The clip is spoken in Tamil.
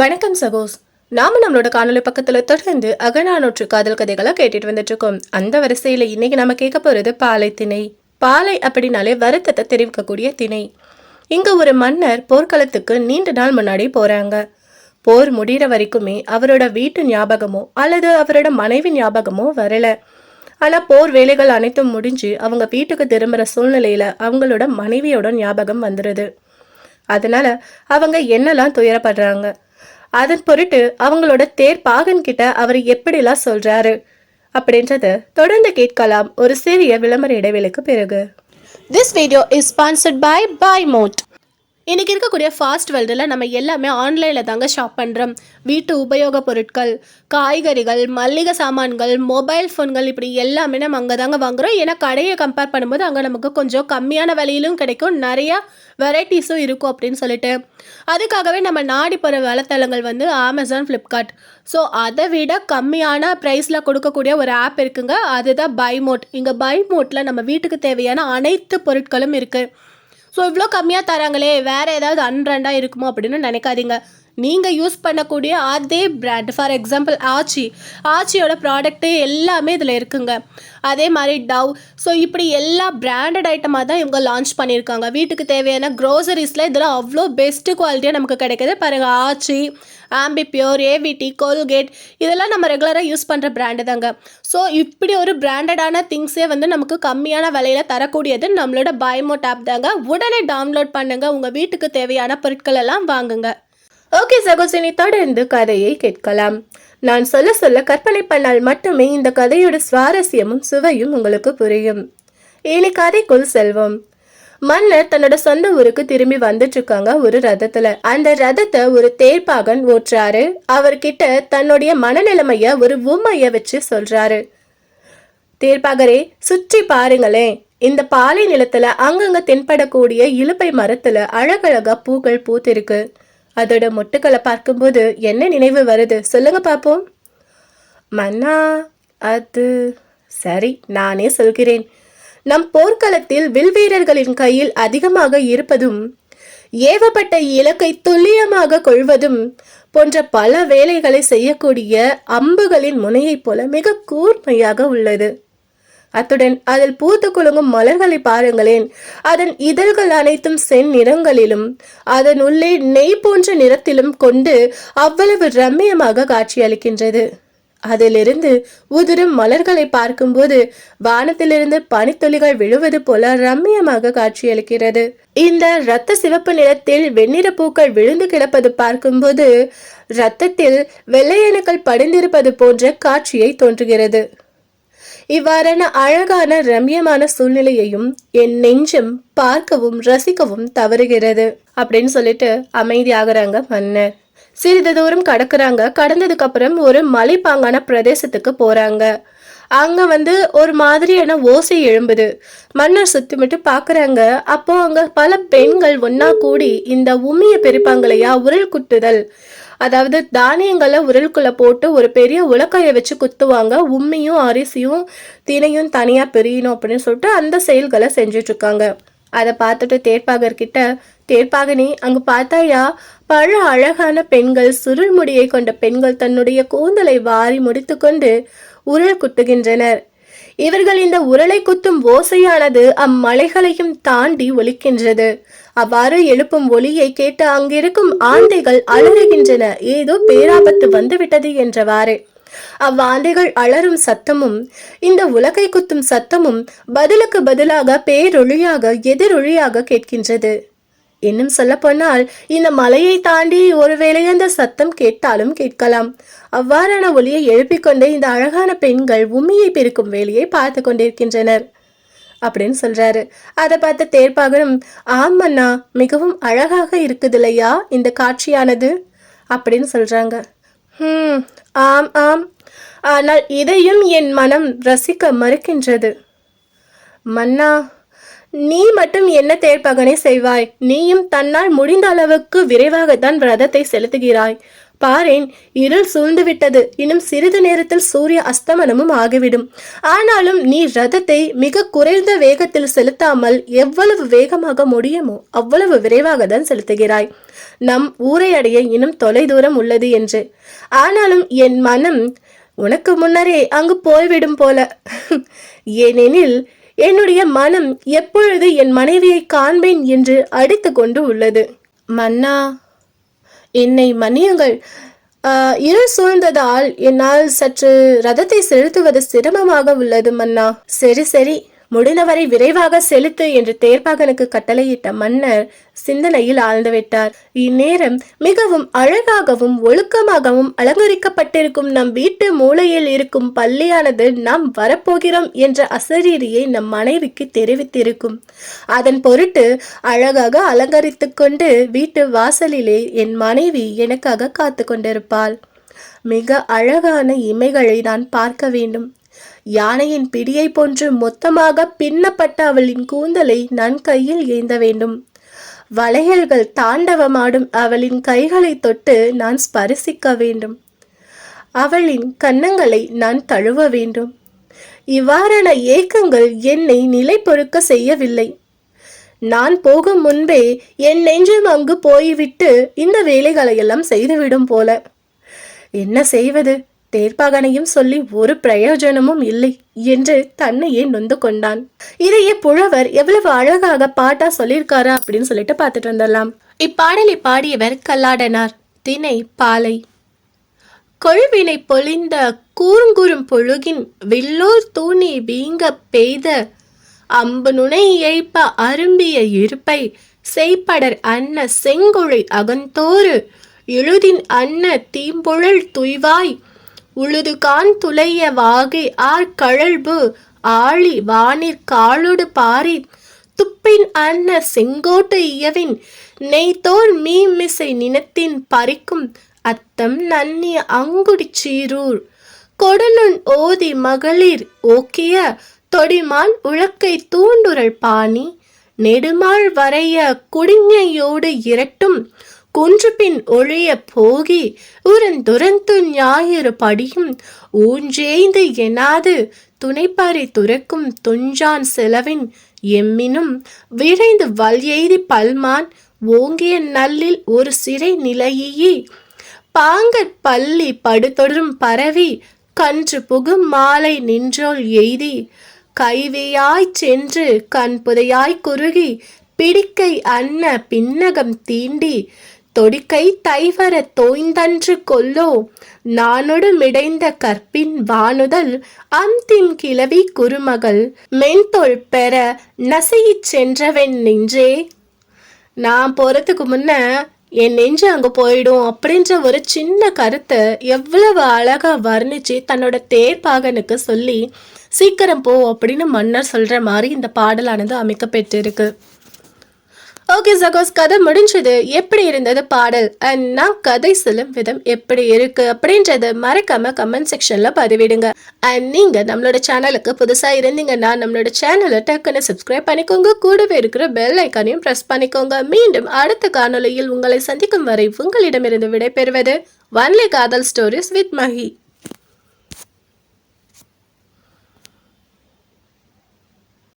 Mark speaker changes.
Speaker 1: வணக்கம் சகோஸ். நாம நம்மளோட காணொலி பக்கத்துல தொடர்ந்து அகநானூற்று காதல் கதைகளை கேட்டுட்டு வந்துட்டு இருக்கோம் அந்த வரிசையில இன்னைக்கு நம்ம கேட்க போறது பாலை திணை. பாலை அப்படின்னாலே வருத்தத்தை தெரிவிக்கக்கூடிய திணை. இங்க ஒரு மன்னர் போர்க்களத்துக்கு நீண்ட நாள் முன்னாடி போறாங்க. போர் முடிகிற வரைக்குமே அவரோட வீட்டு ஞாபகமோ அல்லது அவரோட மனைவி ஞாபகமோ வரல. ஆனால் போர் வேலைகள் அனைத்தும் முடிஞ்சு அவங்க வீட்டுக்கு திரும்புகிற சூழ்நிலையில் அவங்களோட மனைவியோட ஞாபகம் வந்துடுது அதனால அவங்க என்னெல்லாம் துயரப்படுறாங்க? அதன் பொருட்டு அவங்களோட தேர் பாகன் கிட்ட அவர் எப்படிலாம் சொல்றாரு அப்படின்றத தொடர்ந்து கேட்கலாம். ஒரு சிறிய விளம்பர இடைவெளிக்கு பிறகு. This video is sponsored by by mode இன்றைக்கி இருக்கக்கூடிய ஃபாஸ்ட் வேர்ல்டில் நம்ம எல்லாமே ஆன்லைனில் தாங்க ஷாப் பண்ணுறோம் வீட்டு உபயோகப் பொருட்கள் காய்கறிகள் மல்லிகை சாமான்கள் மொபைல் ஃபோன்கள் இப்படி எல்லாமே நம்ம அங்கே தாங்க வாங்குறோம். ஏன்னா கடையை கம்பேர் பண்ணும்போது அங்கே நமக்கு கொஞ்சம் கம்மியான விலையிலும் கிடைக்கும். நிறையா வெரைட்டிஸும் இருக்கும் அப்படின்னு சொல்லிட்டு. அதுக்காகவே நம்ம நாடி போகிற வலைத்தளங்கள் வந்து அமேசான் ஃப்ளிப்கார்ட் ஸோ அதை விட கம்மியான ப்ரைஸில் கொடுக்கக்கூடிய ஒரு ஆப் இருக்குங்க. அதுதான் பை மோட் இங்கே பை மோட்டில் நம்ம வீட்டுக்கு தேவையான அனைத்து பொருட்களும் இருக்குது ஸோ இவ்வளோ கம்மியாக தராங்களே வேறு ஏதாவது அன்பிராண்டாக இருக்குமோ அப்படின்னு நினைக்காதீங்க. நீங்கள் யூஸ் பண்ணக்கூடிய அதே பிராண்ட் ஃபார் எக்ஸாம்பிள் ஆச்சி. ஆச்சியோட ப்ராடக்ட்டு எல்லாமே இதில் இருக்குங்க. அதே மாதிரி டவ் ஸோ இப்படி எல்லா பிராண்டட் ஐட்டமாக தான் இவங்க லான்ச் பண்ணியிருக்காங்க. வீட்டுக்கு தேவையான க்ரோசரிஸில் இதெல்லாம் அவ்வளோ பெஸ்ட்டு குவாலிட்டியாக நமக்கு கிடைக்கிது. பாருங்கள் ஆச்சி ஆம்பிப்யூர் ஏவிடி கோல்கேட் இதெல்லாம் நம்ம ரெகுலராக யூஸ் பண்ணுற பிராண்டு தாங்க. ஸோ இப்படி ஒரு பிராண்டடான திங்ஸே வந்து நமக்கு கம்மியான விலையில் தரக்கூடியது நம்மளோட பயமோட் ஆப் தாங்க. உடனே டவுன்லோட் பண்ணுங்கள் உங்கள் வீட்டுக்கு தேவையான பொருட்கள் எல்லாம் வாங்குங்க. ஓகே சகோசினி தொடர்ந்து கதையை கேட்கலாம். நான் சொல்ல சொல்ல கற்பனை பண்ணால் மட்டுமே இந்த கதையோட சுவாரஸ்யமும் சுவையும் உங்களுக்கு புரியும். இனி கதைக்குள் செல்வோம். மன்னர் தன்னோட சொந்த ஊருக்கு திரும்பி வந்துட்டு இருக்காங்க ஒரு ரதத்துல. அந்த ரதத்தை ஒரு தேர்ப்பாகன் ஓட்டுறாரு. அவர்கிட்ட தன்னுடைய மனநிலைமைய ஒரு உண்மைய வச்சு சொல்றாரு. தேர்ப்பாகரே சுற்றி பாருங்களேன் இந்த பாலை நிலத்துல அங்கங்க தென்படக்கூடிய இலுப்பை மரத்துல அழகழகா பூக்கள் பூத்திருக்கு. அதோட மொட்டுக்களை பார்க்கும்போது என்ன நினைவு வருது? சொல்லுங்க பார்ப்போம். மன்னா அது சரி நானே சொல்கிறேன். நம் போர்க்களத்தில் வில் வீரர்களின் கையில் அதிகமாக இருப்பதும் ஏவப்பட்ட இலக்கை துல்லியமாக கொள்வதும் போன்ற பல வேலைகளை செய்யக்கூடிய அம்புகளின் முனையைப் போல மிக கூர்மையாக உள்ளது. அத்துடன் அதில் பூத்து குலுங்கும் மலர்களை பாருங்களேன். அதன் இதழ்கள் அனைத்தும் சென் நிறங்களிலும் அதன் உள்ளே நெய் போன்ற நிறத்திலும் கொண்டு அவ்வளவு ரம்மியமாக காட்சியளிக்கின்றது. அதிலிருந்து உதிரும் மலர்களை பார்க்கும்போது வானத்திலிருந்து பனித்துளிகள் விழுவது போல ரம்மியமாக காட்சியளிக்கிறது. இந்த இரத்த சிவப்பு நிறத்தில் வெண்ணிற பூக்கள் விழுந்து கிடப்பது பார்க்கும்போது இரத்தத்தில் வெள்ளையணுக்கள் படிந்திருப்பது போன்ற காட்சியை தோன்றுகிறது. இவ்வாறான அழகான ரம்யமான சூழ்நிலையையும் என் நெஞ்சம் பார்க்கவும் ரசிக்கவும் தவறுகிறது அப்படின்னு சொல்லிட்டு அமைதியாகிறாங்க மன்னர். சிறிது தூரம் கடக்குறாங்க. கடந்ததுக்கு அப்புறம் ஒரு மலைப்பாங்கான பிரதேசத்துக்கு போறாங்க. அங்க வந்து ஒரு மாதிரியான ஓசை எழும்புது. மன்னர் சுத்திமிட்டு பாக்குறாங்க. அப்போ அங்க பல பெண்கள் ஒன்னா கூடி இந்த உமிய பெருப்பாங்களையா உரல் குட்டுதல் அதாவது தானியங்களை உரலுக்குள்ள போட்டு ஒரு பெரிய உலக்கையை வச்சு குத்துவாங்க. உண்மையும் அரிசியும் தினையும் தனியா பிரியணும் அப்படின்னு சொல்லிட்டு அந்த செயல்களை செஞ்சுட்டு இருக்காங்க அதை பார்த்துட்டு தேர்ப்பாகர்கிட்ட தேர்ப்பாகனி அங்கு பார்த்தாயா? பல அழகான பெண்கள் சுருள் முடியை கொண்ட பெண்கள் தன்னுடைய கூந்தலை வாரி முடித்துக்கொண்டு உருள் குத்துகின்றனர். இவர்கள் இந்த உரலை குத்தும் ஓசையானது அம்மலைகளையும் தாண்டி ஒலிக்கின்றது. அவ்வாறு எழுப்பும் ஒலியை கேட்டு அங்கிருக்கும் ஆந்தைகள் அலறுகின்றன ஏதோ பேராபத்து வந்துவிட்டது என்றவாறு. அவ்வாந்தைகள் அலறும் சத்தமும் இந்த உலகை குத்தும் சத்தமும் பதிலுக்கு பதிலாக பேரொழியாக எதிரொழியாக கேட்கின்றது. இன்னும் சொல்ல போனால் இந்த மலையை தாண்டி ஒருவேளை அந்த சத்தம் கேட்டாலும் கேட்கலாம். அவ்வாறான ஒலியை எழுப்பிக்கொண்டே இந்த அழகான பெண்கள் உமியை பிரிக்கும் வேலையை பார்த்து கொண்டிருக்கின்றனர். அப்படின்னு சொல்றாரு. அதை பார்த்த தேர்ப்பாகனும் ஆமண்ணா மிகவும் அழகாக இருக்குது இல்லையா இந்த காட்சியானது? அப்படின்னு சொல்றாங்க. ஹம் ஆம் ஆம். ஆனால் இதையும் என் மனம் ரசிக்க மறுக்கின்றது. மன்னா நீ மட்டும் என்ன தேர்ப்பகனை செய்வாய்? நீயும் தன்னால் முடிந்த அளவுக்கு விரைவாகத்தான் விரதத்தை செலுத்துகிறாய். பாரேன் இருள் சூழ்ந்துவிட்டது. இன்னும் சிறிது நேரத்தில் சூரிய அஸ்தமனமும் ஆகிவிடும். ஆனாலும் நீ ரதத்தை மிக குறைந்த வேகத்தில் செலுத்தாமல் எவ்வளவு வேகமாக முடியுமோ அவ்வளவு விரைவாக தான் செலுத்துகிறாய். நம் ஊரை அடைய இன்னும் தொலை தூரம் உள்ளது என்று. ஆனாலும் என் மனம் உனக்கு முன்னரே அங்கு போய்விடும் போல. ஏனெனில் என்னுடைய மனம் எப்பொழுது என் மனைவியை காண்பேன் என்று அடித்து கொண்டு உள்ளது. மன்னா என்னை மன்னியுங்கள். ஆஹ், இருள் சூழ்ந்ததால் என்னால் சற்று ரதத்தை செலுத்துவது சிரமமாக உள்ளது மன்னா. சரி சரி. முடிந்தவரை விரைவாக செலுத்து என்று தேர்ப்பாகனுக்கு கட்டளையிட்ட மன்னர் சிந்தனையில் ஆழ்ந்துவிட்டார். இந்நேரம் மிகவும் அழகாகவும் ஒழுக்கமாகவும் அலங்கரிக்கப்பட்டிருக்கும் நம் வீட்டு மூலையில் இருக்கும் பள்ளியானது நாம் வரப்போகிறோம் என்ற அசரீரியை நம் மனைவிக்கு தெரிவித்திருக்கும். அதன் பொருட்டு அழகாக அலங்கரித்து கொண்டு வீட்டு வாசலிலே என் மனைவி எனக்காக காத்து கொண்டிருப்பாள். மிக அழகான இமைகளை நான் பார்க்க வேண்டும். யானையின் பிடியை போன்று மொத்தமாக பின்னப்பட்ட அவளின் கூந்தலை நான் கையில் ஏந்த வேண்டும். வளையல்கள் தாண்டவமாடும் அவளின் கைகளை தொட்டு நான் ஸ்பரிசிக்க வேண்டும். அவளின் கன்னங்களை நான் தழுவ வேண்டும். இவ்வாறான ஏக்கங்கள் என்னை நிலை பொறுக்க செய்யவில்லை. நான் போகும் முன்பே என் நெஞ்சம் அங்கு போய்விட்டு இந்த வேலைகளை எல்லாம் செய்துவிடும் போல. என்ன செய்வது? தேர்ப்பாகனையும் சொல்லி ஒரு பிரயோஜனமும் இல்லை என்று தன்னையே நொந்து கொண்டான். இதையே புலவர் எவ்வளவு அழகாக பாட்டா சொல்லியிருக்காரா அப்படின்னு சொல்லிட்டு பார்த்துட்டு வந்துடலாம். இப்பாடலை பாடியவர் கல்லாடனார் தினை பாலை. கொழுவினை பொழிந்த கூறுங்குறும் பொழுகின் வில்லோர் தூணி வீங்க பெய்த அம்பு நுனை ஏய்ப்ப அரும்பிய இருப்பை செய்படர் அன்ன செங்குழை அகந்தோறு எழுதின் அன்ன தீம்புழல் துய்வாய் உழுதுகான் துளைய வாகை ஆர் கழல்பு ஆழி வானிற் காலொடு பாரி. துப்பின் அன்ன செங்கோட்டு இயவின் நெய்தோர் மீமிசை நினத்தின் பறிக்கும் அத்தம் நன்னி அங்குடி சீரூர். கொடுநுண் ஓதி மகளிர் ஓக்கிய தொடிமால் உழக்கை தூண்டுரல் பாணி. நெடுமாள் வரைய குடிங்கையோடு இரட்டும் குன்றுபின் ஒழிய போகி உரந்துரந்து ஞாயிறு படியும். ஊஞ்சேய்ந்து எனாது துணைப்பறி துறக்கும் துஞ்சான் செலவின் எம்மினும் விரைந்து வல் எய்தி பல்மான் ஓங்கிய நல்லில் ஒரு சிறை நிலையே. பாங்கற் பள்ளி படுதொடரும் பரவி கன்று புகும் மாலை நின்றோள் எய்தி. கைவியாய்ச் சென்று கண் புதையாய் குறுகி பிடிக்கை அன்ன பின்னகம் தீண்டி. தொடிக்கை தைவர தோய்ந்தன்று கொல்லோ. நானொடு மிடைந்த கற்பின் வானுதல் அந்தின் கிளவி குருமகள் மென்தொல் பெற நசையிச் சென்றவன் நின்றே நான் போறதுக்கு முன்ன என் நெஞ்சு அங்க போயிடும் அப்படின்ற ஒரு சின்ன கருத்தை எவ்வளவு அழகா வர்ணிச்சு தன்னோட தேர்ப்பாகனுக்கு சொல்லி சீக்கிரம் போ அப்படின்னு மன்னர் சொல்ற மாதிரி இந்த பாடலானது அமைக்கப்பட்டிருக்கு ஓகே சகோஸ் கதை முடிஞ்சது. எப்படி இருந்தது பாடல்? அண்ட் நான் கதை சொல்லும் விதம் எப்படி இருக்கு அப்படின்றத மறக்காம கமெண்ட் செக்ஷன்ல பதிவிடுங்க. அண்ட் நீங்க நம்மளோட சேனலுக்கு புதுசா இருந்தீங்கன்னா நம்மளோட சேனலை டக்குன்னு சப்ஸ்கிரைப் பண்ணிக்கோங்க. கூடவே இருக்கிற பெல் ஐக்கானையும் ப்ரெஸ் பண்ணிக்கோங்க. மீண்டும் அடுத்த காணொளியில் உங்களை சந்திக்கும் வரை உங்களிடமிருந்து விடைபெறுவது ஒன்லி காதல் ஸ்டோரிஸ் வித் மஹி